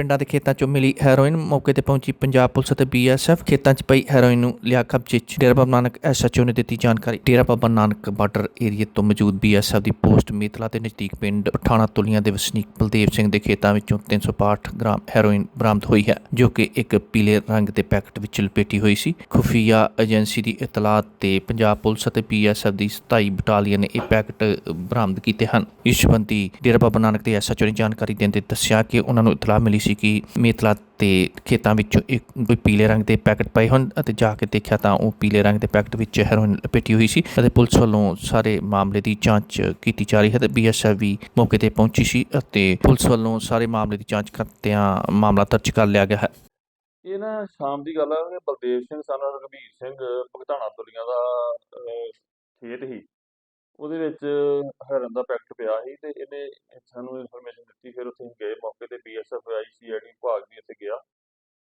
ਪਿੰਡਾਂ ਦੇ ਖੇਤਾਂ 'ਚੋਂ ਮਿਲੀ ਹੈਰੋਇਨ ਮੌਕੇ ਤੇ ਪਹੁੰਚੀ ਪੰਜਾਬ ਪੁਲਿਸ ਅਤੇ ਬੀਐਸਐਫ ਖੇਤਾਂ 'ਚ ਪਈ ਹੈਰੋਇਨ ਨੂੰ ਲਿਆ ਕਬਜ਼ੇ 'ਚ। ਡੇਰਾ ਬਾਬਾ ਨਾਨਕ ਐਸਐਚਓ ਨੇ ਦਿੱਤੀ ਜਾਣਕਾਰੀ। ਡੇਰਾ ਬਾਬਾ ਨਾਨਕ ਬਾਰਡਰ ਏਰੀਏ ਤੋਂ ਮੌਜੂਦ ਬੀਐਸਐਫ ਦੀ ਪੋਸਟ ਮੇਤਲਾ ਦੇ ਨਜ਼ਦੀਕ ਪਿੰਡ ਪਠਾਣਾ ਤੁਲੀਆਂ ਦੇ ਵਸਨੀਕ ਬਲਦੇਵ ਸਿੰਘ ਦੇ ਖੇਤਾਂ ਵਿੱਚੋਂ 365 ਗ੍ਰਾਮ ਹੈਰੋਇਨ ਬਰਾਮਦ ਹੋਈ ਹੈ, ਜੋ ਕਿ ਇੱਕ ਪੀਲੇ ਰੰਗ ਦੇ ਪੈਕਟ ਵਿੱਚ ਲਪੇਟੀ ਹੋਈ ਸੀ। ਖੁਫੀਆ ਏਜੰਸੀ ਦੀ ਇਤਲਾਹ ਤੇ ਪੰਜਾਬ ਪੁਲਿਸ ਅਤੇ ਬੀਐਸਐਫ ਦੀ 27 ਬਟਾਲੀਅਨ ਨੇ ਇਹ ਪੈਕਟ ਬਰਾਮਦ ਕੀਤੇ ਹਨ। ਇਸ ਸੰਬੰਧੀ ਡੇਰਾ ਬਾਬਾ ਨਾਨਕ ਦੇ ਐਸਐਚਓ ਨੇ ਜਾਣਕਾਰੀ ਦਿੰਦੇ ਦੱਸਿਆ ਕਿ ਉਹਨਾਂ ਨੂੰ ਇਤਲਾਹ ਮਿਲੀ ਸੀ ਕਿ ਮੇਤਲਾ ਤੇ ਖੇਤਾਂ ਵਿੱਚੋਂ ਇੱਕ ਕੋਈ ਪੀਲੇ ਰੰਗ ਦੇ ਪੈਕਟ ਪਏ ਹਨ ਅਤੇ ਜਾ ਕੇ ਦੇਖਿਆ ਤਾਂ ਉਹ ਪੀਲੇ ਰੰਗ ਦੇ ਪੈਕਟ ਵਿੱਚ ਹੈਰੋਇਨ ਲਪੇਟੀ ਹੋਈ ਸੀ ਅਤੇ ਪੁਲਿਸ ਵੱਲੋਂ ਸਾਰੇ ਮਾਮਲੇ ਦੀ ਜਾਂਚ ਕੀਤੀ ਜਾ ਰਹੀ ਹੈ ਤੇ ਬੀਐਸਐਫ ਵੀ ਮੌਕੇ ਤੇ ਪਹੁੰਚੀ ਸੀ ਅਤੇ ਪੁਲਿਸ ਵੱਲੋਂ ਸਾਰੇ ਮਾਮਲੇ ਦੀ ਜਾਂਚ ਕਰਦਿਆਂ ਮਾਮਲਾ ਦਰਜ ਕਰ ਲਿਆ ਗਿਆ ਹੈ। ਇਹ ਨਾ ਸ਼ਾਮ ਦੀ ਗੱਲ ਆ ਕਿ ਬਲਦੇਵ ਸਿੰਘ, ਸਨ ਰਘਬੀਰ ਸਿੰਘ ਭਗਤਾਣਾ ਤੁਲੀਆਂ ਦਾ ਖੇਤ ਸੀ ਉਹਦੇ ਵਿੱਚ ਹੈਰਨ ਦਾ ਪੈਕਟ ਪਿਆ ਸੀ ਤੇ ਇਹਨੇ ਸਾਨੂੰ ਇਨਫੋਰਮੇਸ਼ਨ ਦਿੱਤੀ ਫਿਰ ਉੱਥੇ ਗਏ ਮੌਕੇ ਤੇ ਬੀਐਸਐਫ ਆਈ ਸੀਆਈਡੀ ਵਿਭਾਗ ਵੀ ਉੱਥੇ ਗਿਆ।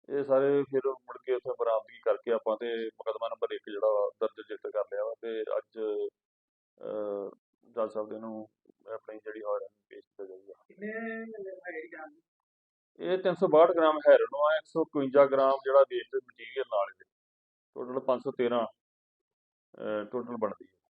ਇਹ ਸਾਰੇ ਫਿਰ ਮੁੜ ਕੇ ਉੱਥੇ ਬਰਾਮਦਗੀ ਕਰਕੇ ਆਪਾਂ ਤੇ ਮੁਕੱਦਮਾ ਨੰਬਰ 1 ਜਿਹੜਾ ਦਰਜ ਰਜਿਸਟਰ ਕਰ ਲਿਆ ਵਾ ਤੇ ਅੱਜ ਜੱਜ ਸਾਹਿਬ ਦੇ ਨੂੰ ਆਪਣੀ ਜਿਹੜੀ ਹਾਰਨ ਪੇਸ਼ ਕੀਤਾ ਜਾਊਗਾ ਇਹ 362 ਗ੍ਰਾਮ ਹੈਰਨ ਆ 151 ਗ੍ਰਾਮ ਜਿਹੜਾ ਵੇਸਟ ਮਟੀਰੀਅਲ ਨਾਲ ਇਹਦੇ ਟੋਟਲ 513 ਟੋਟਲ ਬਣਦੀ ਹੈ